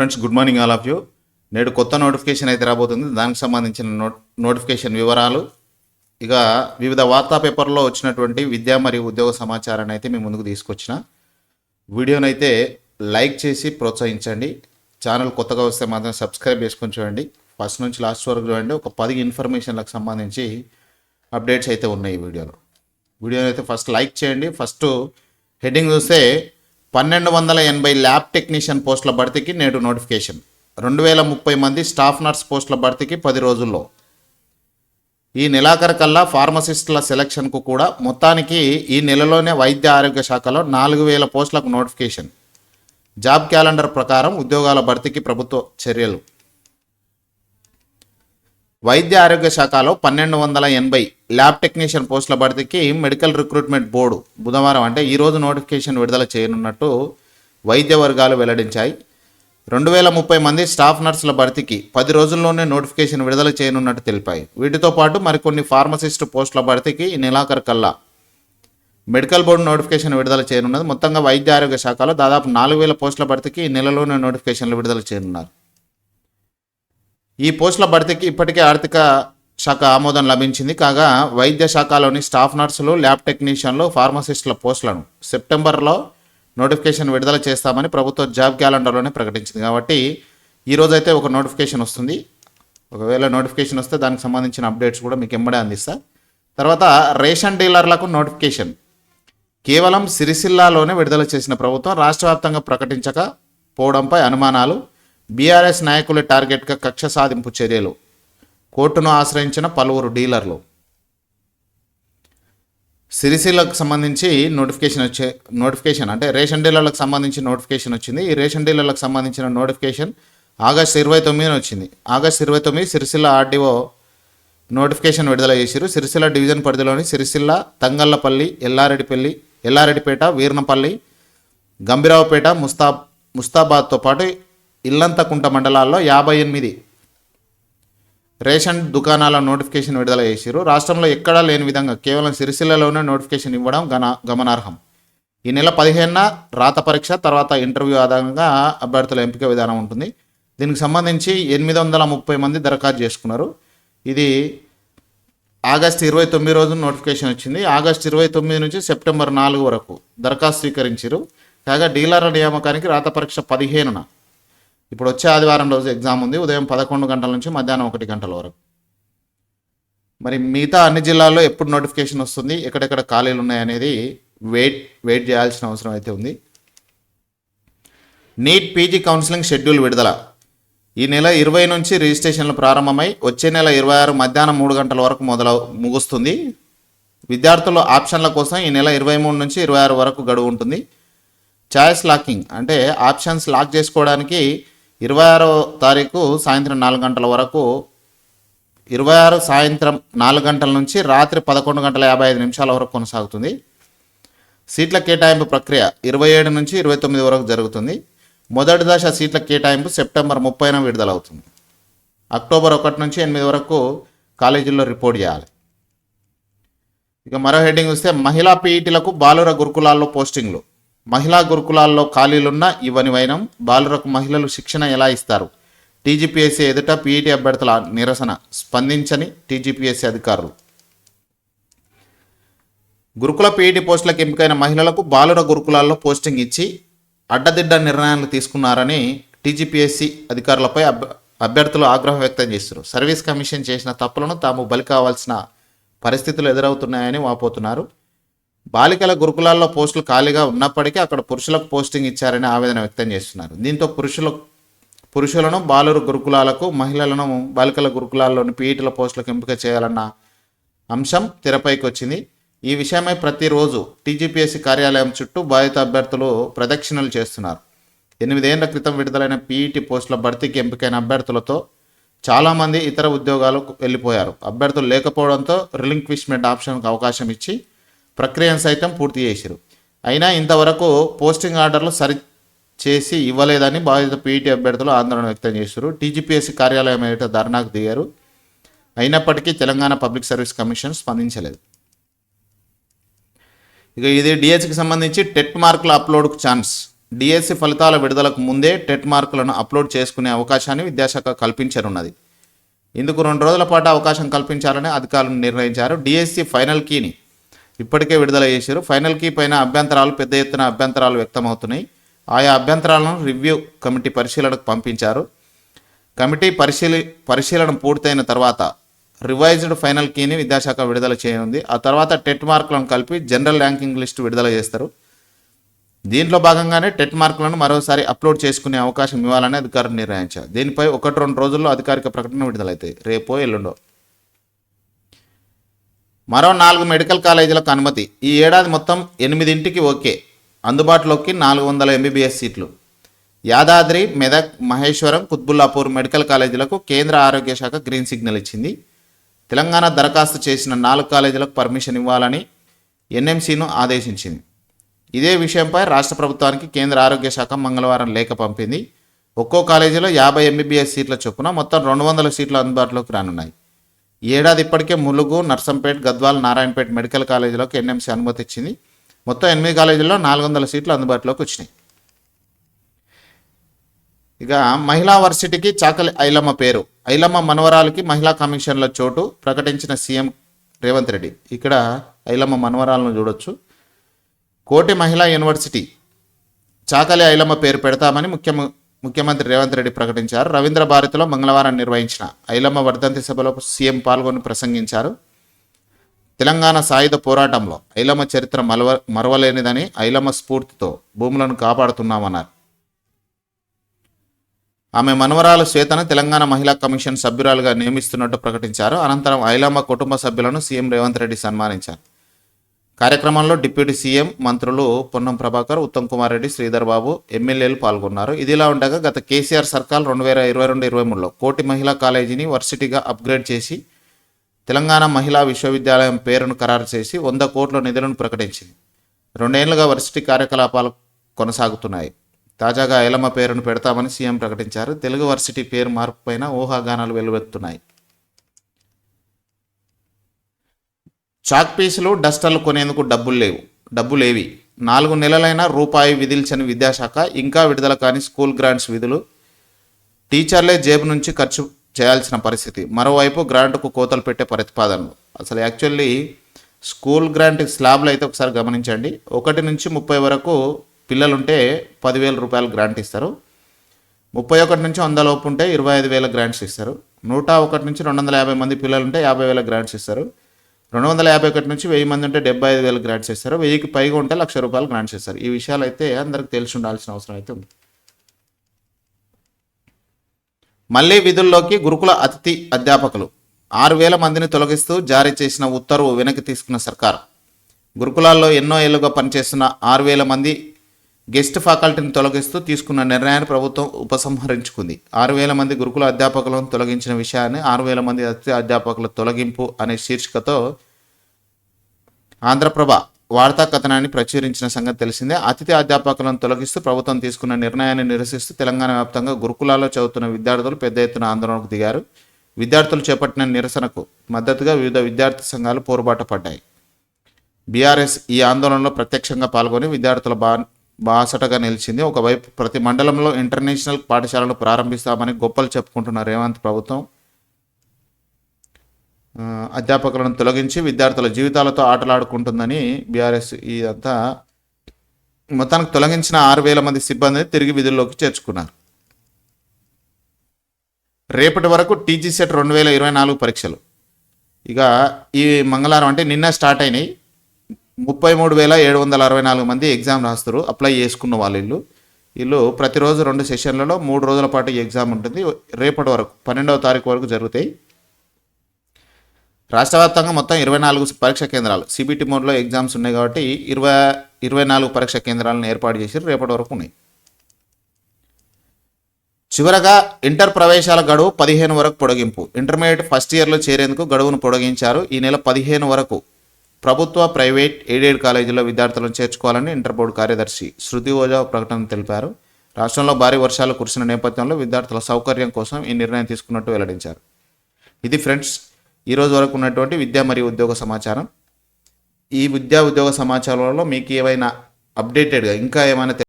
Friends good morning all of you. నేడు కొత్త notification అయితే రాబోతుంది. దానికి సంబంధించిన నోట్ నోటిఫికేషన్ వివరాలు ఇక వివిధ వార్తా పేపర్లో వచ్చినటువంటి విద్యా మరియు ఉద్యోగ సమాచారాన్ని అయితే మేము ముందుకు తీసుకొచ్చిన. వీడియోని అయితే లైక్ చేసి ప్రోత్సహించండి. ఛానల్ కొత్తగా వస్తే మాత్రం సబ్స్క్రైబ్ చేసుకొని చూడండి. ఫస్ట్ నుంచి లాస్ట్ వరకు చూడండి. ఒక పది ఇన్ఫర్మేషన్లకు సంబంధించి అప్డేట్స్ అయితే ఉన్నాయి ఈ వీడియోలో. వీడియోని అయితే ఫస్ట్ లైక్ చేయండి. ఫస్ట్ హెడ్డింగ్ చూస్తే పన్నెండు వందల ఎనభై ల్యాబ్ టెక్నీషియన్ పోస్టుల భర్తీకి నేడు నోటిఫికేషన్. రెండు వేల ముప్పై మంది స్టాఫ్ నర్స్ పోస్టుల భర్తీకి పది రోజుల్లో. ఈ నెలాఖరు కల్లా ఫార్మసిస్టుల సెలక్షన్కు కూడా మొత్తానికి ఈ నెలలోనే వైద్య ఆరోగ్య శాఖలో నాలుగు వేల పోస్టులకు నోటిఫికేషన్. జాబ్ క్యాలెండర్ ప్రకారం ఉద్యోగాల భర్తీకి ప్రభుత్వ చర్యలు. వైద్య ఆరోగ్య శాఖలో పన్నెండు వందల ఎనభై ల్యాబ్ టెక్నీషియన్ పోస్టుల భర్తీకి మెడికల్ రిక్రూట్మెంట్ బోర్డు బుధవారం అంటే ఈరోజు నోటిఫికేషన్ విడుదల చేయనున్నట్టు వైద్య వర్గాలు వెల్లడించాయి. రెండు వేల ముప్పై మంది స్టాఫ్ నర్సుల భర్తీకి పది రోజుల్లోనే నోటిఫికేషన్ విడుదల చేయనున్నట్టు తెలిపాయి. వీటితో పాటు మరికొన్ని ఫార్మసిస్ట్ పోస్టుల భర్తీకి ఈ నెలాఖరు కల్లా మెడికల్ బోర్డు నోటిఫికేషన్ విడుదల చేయనున్నది. మొత్తంగా వైద్య ఆరోగ్య శాఖలో దాదాపు నాలుగు వేల పోస్టుల భర్తీకి ఈ నెలలోనే నోటిఫికేషన్లు విడుదల చేయనున్నారు. ఈ పోస్టుల భర్తీకి ఇప్పటికే ఆర్థిక శాఖ ఆమోదం లభించింది. కాగా వైద్య శాఖలోని స్టాఫ్ నర్సులు ల్యాబ్ టెక్నీషియన్లు ఫార్మసిస్టుల పోస్టులను సెప్టెంబర్లో నోటిఫికేషన్ విడుదల చేస్తామని ప్రభుత్వ జాబ్ క్యాలెండర్లోనే ప్రకటించింది. కాబట్టి ఈరోజు అయితే ఒక నోటిఫికేషన్ వస్తుంది. ఒకవేళ నోటిఫికేషన్ వస్తే దానికి సంబంధించిన అప్డేట్స్ కూడా మీకు ఎంబడే అందిస్తా. తర్వాత రేషన్ డీలర్లకు నోటిఫికేషన్. కేవలం సిరిసిల్లాలోనే విడుదల చేసిన ప్రభుత్వం రాష్ట్ర వ్యాప్తంగా ప్రకటించకపోవడంపై అనుమానాలు బీఆర్ఎస్ నాయకుల టార్గెట్గా కక్ష సాధింపు చర్యలు. కోర్టును ఆశ్రయించిన పలువురు డీలర్లు. సిరిసిల్లకు సంబంధించి నోటిఫికేషన్ వచ్చే నోటిఫికేషన్ అంటే రేషన్ డీలర్లకు సంబంధించి నోటిఫికేషన్ వచ్చింది. ఈ రేషన్ డీలర్లకు సంబంధించిన నోటిఫికేషన్ ఆగస్ట్ ఇరవై తొమ్మిదిన వచ్చింది. ఆగస్ట్ ఇరవై తొమ్మిది సిరిసిల్ల ఆర్డీఓ నోటిఫికేషన్ విడుదల చేశారు సిరిసిల్ల డివిజన్ పరిధిలోని సిరిసిల్ల తంగళ్ళపల్లి ఎల్లారెడ్డిపల్లి ఎల్లారెడ్డిపేట వీర్నపల్లి గంభీరావుపేట ముస్తా ముస్తాబాద్తో పాటు ఇల్లంతకుంట మండలాల్లో యాభై ఎనిమిది రేషన్ దుకాణాల నోటిఫికేషన్ విడుదల చేశారు రాష్ట్రంలో ఎక్కడా లేని విధంగా కేవలం సిరిసిల్లలోనే నోటిఫికేషన్ ఇవ్వడం గన గమనార్హం. ఈ నెల పదిహేనున రాత పరీక్ష తర్వాత ఇంటర్వ్యూ ఆధారంగా అభ్యర్థుల ఎంపిక విధానం ఉంటుంది. దీనికి సంబంధించి ఎనిమిది వందల ముప్పై మంది దరఖాస్తు చేసుకున్నారు. ఇది ఆగస్ట్ ఇరవై తొమ్మిది రోజు నోటిఫికేషన్ వచ్చింది. ఆగస్ట్ ఇరవై తొమ్మిది నుంచి సెప్టెంబర్ నాలుగు వరకు దరఖాస్తు స్వీకరించారు కాగా డీలర్ల నియామకానికి రాత పరీక్ష పదిహేనున ఇప్పుడు వచ్చే ఆదివారం రోజు ఎగ్జామ్ ఉంది ఉదయం పదకొండు గంటల నుంచి మధ్యాహ్నం ఒకటి గంటల వరకు. మరి మిగతా అన్ని జిల్లాల్లో ఎప్పుడు నోటిఫికేషన్ వస్తుంది ఎక్కడెక్కడ ఖాళీలు ఉన్నాయనేది వెయిట్ వెయిట్ చేయాల్సిన అవసరం అయితే ఉంది. నీట్ పీజీ కౌన్సిలింగ్ షెడ్యూల్ విడుదల. ఈ నెల ఇరవై నుంచి రిజిస్ట్రేషన్లు ప్రారంభమై వచ్చే నెల ఇరవై ఆరు మధ్యాహ్నం మూడు గంటల వరకు మొదలవు ముగుస్తుంది. విద్యార్థుల ఆప్షన్ల కోసం ఈ నెల ఇరవై మూడు నుంచి ఇరవై ఆరు వరకు గడువు ఉంటుంది. ఛాయిస్ లాకింగ్ అంటే ఆప్షన్స్ లాక్ చేసుకోవడానికి ఇరవై ఆరో తారీఖు సాయంత్రం నాలుగు గంటల వరకు ఇరవై ఆరు సాయంత్రం నాలుగు గంటల నుంచి రాత్రి పదకొండు గంటల యాభై ఐదు నిమిషాల వరకు కొనసాగుతుంది. సీట్ల కేటాయింపు ప్రక్రియ ఇరవై ఏడు నుంచి ఇరవై తొమ్మిది వరకు జరుగుతుంది. మొదటి దశ సీట్ల కేటాయింపు సెప్టెంబర్ ముప్పైన విడుదలవుతుంది. అక్టోబర్ ఒకటి నుంచి ఎనిమిది వరకు కాలేజీల్లో రిపోర్ట్ చేయాలి. ఇక మరో హెడ్డింగ్ వస్తే మహిళా పీఈటీలకు బాలుర గురుకులాల్లో పోస్టింగ్లు. మహిళా గురుకులాల్లో ఖాళీలున్న ఇవ్వని వైనం బాలురకు మహిళలు శిక్షణ ఎలా ఇస్తారు? టీజీపీఎస్సీ ఎదుట పీఈటీ అభ్యర్థుల నిరసన స్పందించని టీజీపీఎస్సీ అధికారులు. గురుకుల పీఈటీ పోస్టులకు ఎంపికైన మహిళలకు బాలుర గురుకులాల్లో పోస్టింగ్ ఇచ్చి అడ్డదిడ్డ నిర్ణయాలు తీసుకున్నారని టీజీపీఎస్సీ అధికారులపై అభ్య అభ్యర్థులు ఆగ్రహం వ్యక్తం చేస్తారు సర్వీస్ కమిషన్ చేసిన తప్పులను తాము బలి కావాల్సిన పరిస్థితులు ఎదురవుతున్నాయని వాపోతున్నారు. బాలికల గురుకులాల్లో పోస్టులు ఖాళీగా ఉన్నప్పటికీ అక్కడ పురుషులకు పోస్టింగ్ ఇచ్చారని ఆవేదన వ్యక్తం చేస్తున్నారు. దీంతో పురుషుల పురుషులను బాలురు గురుకులాలకు మహిళలను బాలికల గురుకులాల్లోని పీఈటీల పోస్టులకు ఎంపిక చేయాలన్న అంశం తెరపైకి వచ్చింది. ఈ విషయమై ప్రతిరోజు టీజీపీఎస్సీ కార్యాలయం చుట్టూ బాధిత అభ్యర్థులు ప్రదక్షిణలు చేస్తున్నారు. ఎనిమిదేళ్ళ క్రితం విడుదలైన పీఈటీ పోస్టుల భర్తీకి ఎంపికైన అభ్యర్థులతో చాలామంది ఇతర ఉద్యోగాలకు వెళ్ళిపోయారు. అభ్యర్థులు లేకపోవడంతో రిలింక్విష్మెంట్ ఆప్షన్కు అవకాశం ఇచ్చి ప్రక్రియను సైతం పూర్తి చేశారు అయినా ఇంతవరకు పోస్టింగ్ ఆర్డర్లు సరి చేసి ఇవ్వలేదని బాధిత పీఈటీ అభ్యర్థులు ఆందోళన వ్యక్తం చేశారు టీజీపీఎస్సీ కార్యాలయం ఎదుట ధర్నాకు దిగారు. అయినప్పటికీ తెలంగాణ పబ్లిక్ సర్వీస్ కమిషన్ స్పందించలేదు. ఇక ఇది డిఎస్సికి సంబంధించి టెట్ మార్కుల అప్లోడ్కు ఛాన్స్. డిఎస్సి ఫలితాల విడుదలకు ముందే టెట్ మార్కులను అప్లోడ్ చేసుకునే అవకాశాన్ని విద్యాశాఖ కల్పించనున్నది. ఇందుకు రెండు రోజుల పాటు అవకాశం కల్పించాలని అధికారులు నిర్ణయించారు. డిఎస్సి ఫైనల్ కీని ఇప్పటికే విడుదల చేశారు. ఫైనల్ కీ పైన అభ్యంతరాలు పెద్ద ఎత్తున అభ్యంతరాలు వ్యక్తమవుతున్నాయి. ఆయా అభ్యంతరాలను రివ్యూ కమిటీ పరిశీలనకు పంపించారు. కమిటీ పరిశీలి పరిశీలన పూర్తయిన తర్వాత రివైజ్డ్ ఫైనల్ కీని విద్యాశాఖ విడుదల చేయనుంది. ఆ తర్వాత టెట్ మార్కులను కలిపి జనరల్ ర్యాంకింగ్ లిస్టు విడుదల చేస్తారు. దీంట్లో భాగంగానే టెట్ మార్కులను మరోసారి అప్లోడ్ చేసుకునే అవకాశం ఇవ్వాలని అధికారులు నిర్ణయించారు. దీనిపై ఒకటి రెండు రోజుల్లో అధికారిక ప్రకటన విడుదలైతాయి. రేపో ఎల్లుండో. మరో నాలుగు మెడికల్ కాలేజీలకు అనుమతి. ఈ ఏడాది మొత్తం ఎనిమిదింటికి ఓకే. అందుబాటులోకి నాలుగు వందల ఎంబీబీఎస్ సీట్లు. యాదాద్రి మెదక్ మహేశ్వరం కుత్బుల్లాపూర్ మెడికల్ కాలేజీలకు కేంద్ర ఆరోగ్య శాఖ గ్రీన్ సిగ్నల్ ఇచ్చింది. తెలంగాణ దరఖాస్తు చేసిన నాలుగు కాలేజీలకు పర్మిషన్ ఇవ్వాలని ఎన్ఎంసీను ఆదేశించింది. ఇదే విషయంపై రాష్ట్ర ప్రభుత్వానికి కేంద్ర ఆరోగ్య శాఖ మంగళవారం లేఖ పంపింది. ఒక్కో కాలేజీలో యాభై ఎంబీబీఎస్ సీట్ల చొప్పున మొత్తం రెండు వందల సీట్లు అందుబాటులోకి రానున్నాయి. ఏడాది ఇప్పటికే ములుగు నర్సంపేట్ గద్వాల్ నారాయణపేట్ మెడికల్ కాలేజీలోకి ఎన్ఎంసీ అనుమతి ఇచ్చింది. మొత్తం ఎనిమిది కాలేజీల్లో నాలుగు వందల సీట్లు అందుబాటులోకి వచ్చినాయి. ఇక మహిళా వర్సిటీకి చాకలి ఐలమ్మ పేరు. ఐలమ్మ మనవరాలకి మహిళా కమిషన్ల చోటు ప్రకటించిన సీఎం రేవంత్ రెడ్డి. ఇక్కడ ఐలమ్మ మనవరాలను చూడొచ్చు. కోటి మహిళా యూనివర్సిటీ. చాకలి ఐలమ్మ పేరు పెడతామని ముఖ్యమంత్రి ముఖ్యమంత్రి రేవంత్ రెడ్డి ప్రకటించారు. రవీంద్ర భారతిలో మంగళవారం నిర్వహించిన ఐలమ్మ వర్ధంతి సభలో సీఎం పాల్గొని ప్రసంగించారు. తెలంగాణ సాయుధ పోరాటంలో ఐలమ్మ చరిత్ర మలవ మరవలేనిదని ఐలమ్మ స్ఫూర్తితో భూములను కాపాడుతున్నామన్నారు. ఆమె మనవరాలు శ్వేతను తెలంగాణ మహిళా కమిషన్ సభ్యురాలుగా నియమిస్తున్నట్టు ప్రకటించారు. అనంతరం ఐలమ్మ కుటుంబ సభ్యులను సీఎం రేవంత్ రెడ్డి సన్మానించారు. కార్యక్రమంలో డిప్యూటీ సీఎం మంత్రులు పొన్నం ప్రభాకర్ ఉత్తమ్ కుమార్ రెడ్డి శ్రీధర్ బాబు ఎమ్మెల్యేలు పాల్గొన్నారు. ఇదిలా ఉండగా గత కేసీఆర్ సర్కార్ రెండు వేల ఇరవై రెండు ఇరవై మూడులో కోటి మహిళా కాలేజీని వర్సిటీగా అప్గ్రేడ్ చేసి తెలంగాణ మహిళా విశ్వవిద్యాలయం పేరును ఖరారు చేసి వంద కోట్ల నిధులను ప్రకటించింది. రెండేళ్ళుగా వర్సిటీ కార్యకలాపాలు కొనసాగుతున్నాయి. తాజాగా ఐలమ్మ పేరును పెడతామని సీఎం ప్రకటించారు. తెలుగు వర్సిటీ పేరు మార్పు పైన ఊహాగానాలు వెలువెత్తున్నాయి. చాక్ పీసులు డస్టర్లు కొనేందుకు డబ్బులు లేవు. డబ్బులేవి నాలుగు నెలలైనా రూపాయి విధిల్చని విద్యాశాఖ ఇంకా విడుదల కాని స్కూల్ గ్రాంట్స్ విధులు టీచర్లే జేబు నుంచి ఖర్చు చేయాల్సిన పరిస్థితి. మరోవైపు గ్రాంట్కు కోతలు పెట్టే ప్రతిపాదనలు. అసలు యాక్చువల్లీ స్కూల్ గ్రాంట్ స్లాబ్లు అయితే ఒకసారి గమనించండి. ఒకటి నుంచి ముప్పై వరకు పిల్లలుంటే పదివేల రూపాయలు గ్రాంట్ ఇస్తారు. ముప్పై ఒకటి నుంచి వంద లోపు ఉంటే ఇరవై ఐదు వేల గ్రాంట్స్ ఇస్తారు. నూట ఒకటి నుంచి రెండు వందల యాభై మంది పిల్లలు ఉంటే యాభై వేల గ్రాంట్స్ ఇస్తారు. రెండు వందల యాభై ఒకటి నుంచి వెయ్యి మంది ఉంటే డెబ్బై ఐదు వేలు గ్రాంట్స్ ఇస్తారు వెయ్యికి పైగా ఉంటే లక్ష రూపాయలు గ్రాంట్స్ ఇస్తారు ఈ విషయాలు అయితే అందరికి తెలిసి ఉండాల్సిన అవసరం అయితే ఉంది. మళ్ళీ విధుల్లోకి గురుకుల అతిథి అధ్యాపకులు. ఆరు వేల మందిని తొలగిస్తూ జారీ చేసిన ఉత్తర్వు వెనక్కి తీసుకున్న సర్కార్. గురుకులాల్లో ఎన్నో ఏళ్ళుగా పనిచేస్తున్న ఆరు వేల మంది గెస్ట్ ఫ్యాకల్టీని తొలగిస్తూ తీసుకున్న నిర్ణయాన్ని ప్రభుత్వం ఉపసంహరించుకుంది. ఆరు వేల మంది గురుకుల అధ్యాపకులను తొలగించిన విషయాన్ని ఆరు వేల మంది అతిథి అధ్యాపకుల తొలగింపు అనే శీర్షికతో ఆంధ్రప్రభ వార్తా కథనాన్ని ప్రచురించిన సంగతి తెలిసిందే. అతిథి అధ్యాపకులను తొలగిస్తూ ప్రభుత్వం తీసుకున్న నిర్ణయాన్ని నిరసిస్తూ తెలంగాణ వ్యాప్తంగా గురుకులాల్లో చదువుతున్న విద్యార్థులు పెద్ద ఎత్తున ఆందోళనకు దిగారు. విద్యార్థులు చేపట్టిన నిరసనకు మద్దతుగా వివిధ విద్యార్థి సంఘాలు పోరుబాట పడ్డాయి. బీఆర్ఎస్ ఈ ఆందోళనలో ప్రత్యక్షంగా పాల్గొని విద్యార్థుల బా బాసటగా నిలిచింది. ఒకవైపు ప్రతి మండలంలో ఇంటర్నేషనల్ పాఠశాలలు ప్రారంభిస్తామని గొప్పలు చెప్పుకుంటున్న రేవంత్ ప్రభుత్వం అధ్యాపకులను తొలగించి విద్యార్థుల జీవితాలతో ఆటలాడుకుంటుందని బీఆర్ఎస్ ఇదంతా మొత్తానికి తొలగించిన ఆరు వేల మంది సిబ్బందిని తిరిగి విధుల్లోకి చేర్చుకున్నారు. రేపటి వరకు టీజీ సెట్ రెండు వేల ఇరవై నాలుగు పరీక్షలు. ఇక ఈ మంగళవారం అంటే నిన్న స్టార్ట్ అయినాయి. ముప్పై మూడు వేల ఏడు వందల అరవై నాలుగు మంది ఎగ్జామ్ రాస్తారు అప్లై చేసుకున్న వాళ్ళు వీళ్ళు. వీళ్ళు ప్రతిరోజు రెండు సెషన్లలో మూడు రోజుల పాటు ఎగ్జామ్ ఉంటుంది. రేపటి వరకు పన్నెండవ తారీఖు వరకు జరుగుతాయి. రాష్ట్ర వ్యాప్తంగా మొత్తం ఇరవై నాలుగు పరీక్షా కేంద్రాలు సిబిటి మోడ్లో ఎగ్జామ్స్ ఉన్నాయి కాబట్టి ఇరవై ఇరవై నాలుగు పరీక్షా కేంద్రాలను ఏర్పాటు చేసి రేపటి వరకు ఉన్నాయి. చివరగా ఇంటర్ ప్రవేశాల గడువు పదిహేను వరకు పొడిగింపు. ఇంటర్మీడియట్ ఫస్ట్ ఇయర్లో చేరేందుకు గడువును పొడిగించారు. ఈ నెల పదిహేను వరకు ప్రభుత్వ ప్రైవేట్ ఎయిడెడ్ కాలేజీల్లో విద్యార్థులను చేర్చుకోవాలని ఇంటర్ బోర్డు కార్యదర్శి శృతి ఓజా ప్రకటన తెలిపారు. రాష్ట్రంలో భారీ వర్షాలు కురిసిన నేపథ్యంలో విద్యార్థుల సౌకర్యం కోసం ఈ నిర్ణయం తీసుకున్నట్టు వెల్లడించారు. ఇది ఫ్రెండ్స్ ఈరోజు వరకు ఉన్నటువంటి విద్య మరియు ఉద్యోగ సమాచారం. ఈ విద్యా ఉద్యోగ సమాచారంలో మీకు ఏమైనా అప్డేటెడ్గా ఇంకా ఏమైనా